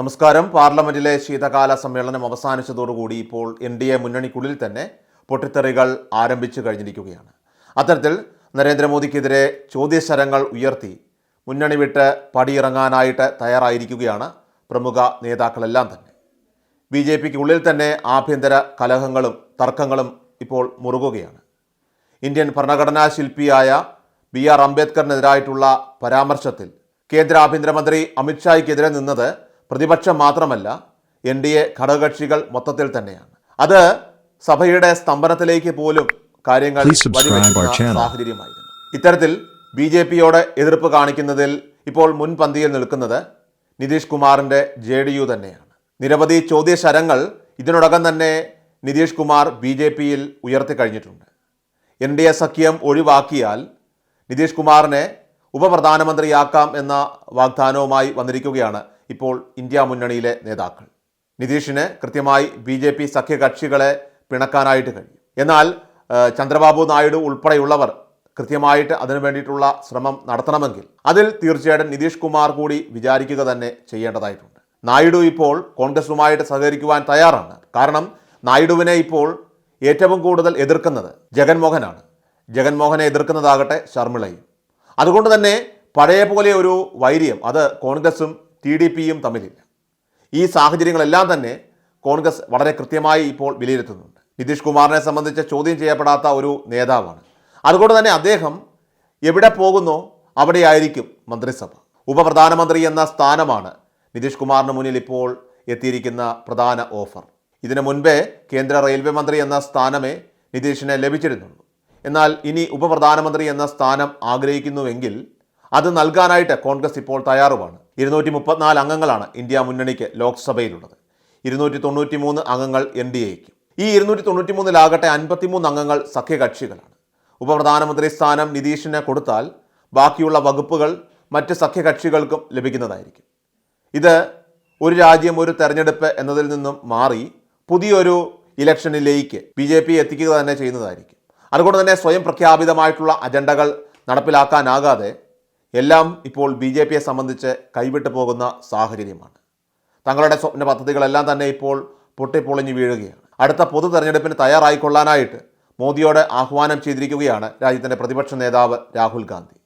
നമസ്കാരം. പാർലമെന്റിലെ ശീതകാല സമ്മേളനം അവസാനിച്ചതോടുകൂടി ഇപ്പോൾ എൻ ഡി എ മുന്നണിക്കുള്ളിൽ തന്നെ പൊട്ടിത്തെറികൾ ആരംഭിച്ചു കഴിഞ്ഞിരിക്കുകയാണ്. അത്തരത്തിൽ നരേന്ദ്രമോദിക്കെതിരെ ചോദ്യശരങ്ങൾ ഉയർത്തി മുന്നണി വിട്ട് പടിയിറങ്ങാനായിട്ട് തയ്യാറായിരിക്കുകയാണ് പ്രമുഖ നേതാക്കളെല്ലാം തന്നെ. ബി ജെ പിക്ക് ഉള്ളിൽ തന്നെ ആഭ്യന്തര കലഹങ്ങളും തർക്കങ്ങളും ഇപ്പോൾ മുറുകുകയാണ്. ഇന്ത്യൻ ഭരണഘടനാ ശില്പിയായ ബി ആർ അംബേദ്കറിനെതിരായിട്ടുള്ള പരാമർശത്തിൽ കേന്ദ്ര ആഭ്യന്തരമന്ത്രി അമിത്ഷായ്ക്കെതിരെ നിന്നത് പ്രതിപക്ഷം മാത്രമല്ല എൻ ഡി എ ഘടകകക്ഷികൾ മൊത്തത്തിൽ തന്നെയാണ്. അത് സഭയുടെ സ്തംഭനത്തിലേക്ക് പോലും കാര്യങ്ങൾ സാഹചര്യമായിരുന്നു. ഇത്തരത്തിൽ ബി ജെ പിയോട് എതിർപ്പ് കാണിക്കുന്നതിൽ ഇപ്പോൾ മുൻപന്തിയിൽ നിൽക്കുന്നത് നിതീഷ് കുമാറിന്റെ ജെ ഡി യു തന്നെയാണ്. നിരവധി ചോദ്യശരങ്ങൾ ഇതിനോടകം തന്നെ നിതീഷ് കുമാർ ബി ജെ പിയിൽ ഉയർത്തിക്കഴിഞ്ഞിട്ടുണ്ട് എൻ ഡി എ സഖ്യം ഒഴിവാക്കിയാൽ നിതീഷ് കുമാറിനെ ഉപപ്രധാനമന്ത്രിയാക്കാം എന്ന വാഗ്ദാനവുമായി വന്നിരിക്കുകയാണ് ഇപ്പോൾ ഇന്ത്യ മുന്നണിയിലെ നേതാക്കൾ. നിതീഷിന് കൃത്യമായി ബി ജെ പി സഖ്യകക്ഷികളെ പിണക്കാനായിട്ട് കഴിയും. എന്നാൽ ചന്ദ്രബാബു നായിഡു ഉൾപ്പെടെയുള്ളവർ കൃത്യമായിട്ട് അതിനു വേണ്ടിയിട്ടുള്ള ശ്രമം നടത്തണമെങ്കിൽ അതിൽ തീർച്ചയായിട്ടും നിതീഷ് കുമാർ കൂടി വിചാരിക്കുക തന്നെ ചെയ്യേണ്ടതായിട്ടുണ്ട്. നായിഡു ഇപ്പോൾ കോൺഗ്രസുമായിട്ട് സഹകരിക്കുവാൻ തയ്യാറാണ്. കാരണം നായിഡുവിനെ ഇപ്പോൾ ഏറ്റവും കൂടുതൽ എതിർക്കുന്നത് ജഗൻമോഹനാണ്. ജഗൻമോഹനെ എതിർക്കുന്നതാകട്ടെ ശർമിളയും. അതുകൊണ്ട് തന്നെ പഴയ പോലെ ഒരു വൈര്യം അത് കോൺഗ്രസും ടി ഡി പിയും തമ്മിലില്ല. ഈ സാഹചര്യങ്ങളെല്ലാം തന്നെ കോൺഗ്രസ് വളരെ കൃത്യമായി ഇപ്പോൾ വിലയിരുത്തുന്നുണ്ട്. നിതീഷ് കുമാറിനെ സംബന്ധിച്ച് ചോദ്യം ചെയ്യപ്പെടാത്ത ഒരു നേതാവാണ്. അതുകൊണ്ട് തന്നെ അദ്ദേഹം എവിടെ പോകുന്നോ അവിടെയായിരിക്കും മന്ത്രിസഭ. ഉപപ്രധാനമന്ത്രി എന്ന സ്ഥാനമാണ് നിതീഷ് കുമാറിന് മുന്നിൽ ഇപ്പോൾ എത്തിയിരിക്കുന്ന പ്രധാന ഓഫർ. ഇതിനു മുൻപേ കേന്ദ്ര റെയിൽവേ മന്ത്രി എന്ന സ്ഥാനമേ നിതീഷിന് ലഭിച്ചിരുന്നുള്ളൂ. എന്നാൽ ഇനി ഉപപ്രധാനമന്ത്രി എന്ന സ്ഥാനം ആഗ്രഹിക്കുന്നുവെങ്കിൽ അത് നൽകാനായിട്ട് കോൺഗ്രസ് ഇപ്പോൾ തയ്യാറുമാണ്. ഇരുന്നൂറ്റി മുപ്പത്തിനാല് അംഗങ്ങളാണ് ഇന്ത്യ മുന്നണിക്ക് ലോക്സഭയിലുള്ളത്. ഇരുന്നൂറ്റി തൊണ്ണൂറ്റി മൂന്ന് അംഗങ്ങൾ എൻ ഡി എക്ക്. ഈ ഇരുന്നൂറ്റി തൊണ്ണൂറ്റി മൂന്നിലാകട്ടെ അൻപത്തിമൂന്ന് അംഗങ്ങൾ സഖ്യകക്ഷികളാണ്. ഉപപ്രധാനമന്ത്രി സ്ഥാനം നിതീഷിന് കൊടുത്താൽ ബാക്കിയുള്ള വകുപ്പുകൾ മറ്റ് സഖ്യകക്ഷികൾക്കും ലഭിക്കുന്നതായിരിക്കും. ഇത് ഒരു രാജ്യം ഒരു തെരഞ്ഞെടുപ്പ് എന്നതിൽ നിന്നും മാറി പുതിയൊരു ഇലക്ഷനിലേക്ക് ബി ജെ പി എത്തിക്കുക തന്നെ ചെയ്യുന്നതായിരിക്കും. അതുകൊണ്ട് തന്നെ സ്വയം പ്രഖ്യാപിതമായിട്ടുള്ള അജണ്ടകൾ നടപ്പിലാക്കാനാകാതെ എല്ലാം ഇപ്പോൾ ബി ജെ പിയെ സംബന്ധിച്ച് കൈവിട്ടു പോകുന്ന സാഹചര്യമാണ്. തങ്ങളുടെ സ്വപ്ന പദ്ധതികളെല്ലാം തന്നെ ഇപ്പോൾ പൊട്ടിപ്പൊളിഞ്ഞു വീഴുകയാണ്. അടുത്ത പൊതു തെരഞ്ഞെടുപ്പിന് തയ്യാറായിക്കൊള്ളാനായിട്ട് മോദിയോട് ആഹ്വാനം ചെയ്തിരിക്കുകയാണ് രാജ്യത്തിന്റെ പ്രതിപക്ഷ നേതാവ് രാഹുൽ ഗാന്ധി.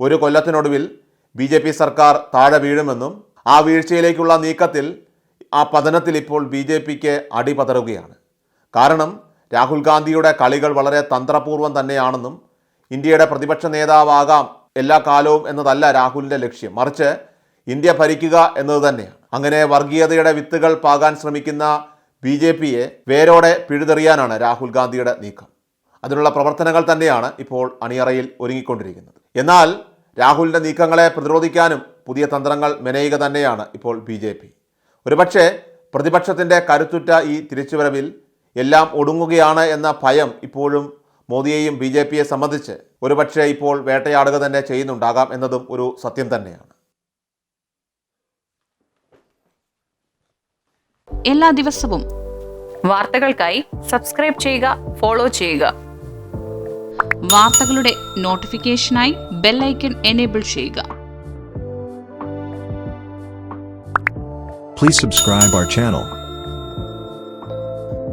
ഒരു കൊല്ലത്തിനൊടുവിൽ ബി ജെ പി സർക്കാർ താഴെ വീഴുമെന്നും ആ വീഴ്ചയിലേക്കുള്ള നീക്കത്തിൽ ആ പതനത്തിൽ ഇപ്പോൾ ബി ജെ പിക്ക് അടിപതറുകയാണ്. കാരണം രാഹുൽ ഗാന്ധിയുടെ കളികൾ വളരെ തന്ത്രപൂർവം തന്നെയാണെന്നും ഇന്ത്യയുടെ പ്രതിപക്ഷ നേതാവാകാം എല്ലാ കാലവും എന്നതല്ല രാഹുലിന്റെ ലക്ഷ്യം. മറിച്ച് ഇന്ത്യ ഭരിക്കുക എന്നത് തന്നെയാണ് അങ്ങനെ വർഗീയതയുടെ വിത്തുകൾ പാകാൻ ശ്രമിക്കുന്ന ബി ജെ പിയെ വേരോടെ പിഴുതെറിയാനാണ് രാഹുൽ ഗാന്ധിയുടെ നീക്കം. അതിനുള്ള പ്രവർത്തനങ്ങൾ തന്നെയാണ് ഇപ്പോൾ അണിയറയിൽ ഒരുങ്ങിക്കൊണ്ടിരിക്കുന്നത്. എന്നാൽ രാഹുലിന്റെ നീക്കങ്ങളെ പ്രതിരോധിക്കാനും പുതിയ തന്ത്രങ്ങൾ മെനയുക തന്നെയാണ് ഇപ്പോൾ ബി ജെ പി. ഒരുപക്ഷെ പ്രതിപക്ഷത്തിന്റെ കരുത്തുറ്റ ഈ തിരിച്ചുവരവിൽ എല്ലാം ഒടുങ്ങുകയാണ് എന്ന ഭയം ഇപ്പോഴും മോദിയെയും ബി ജെ പിയെ സംബന്ധിച്ച് ഒരുപക്ഷെ ഇപ്പോൾ വേട്ടയാടുക തന്നെ ചെയ്യുന്നുണ്ടാകാം എന്നതും ഒരു സത്യം തന്നെയാണ് എല്ലാ ദിവസവും വാർത്തകൾക്കായി സബ്സ്ക്രൈബ് ചെയ്യുക ഫോളോ ചെയ്യുക വാർത്തകളുടെ നോട്ടിഫിക്കേഷനായി ബെല്ലൈക്കൺ എനേബിൾ ചെയ്യുക Please subscribe our channel.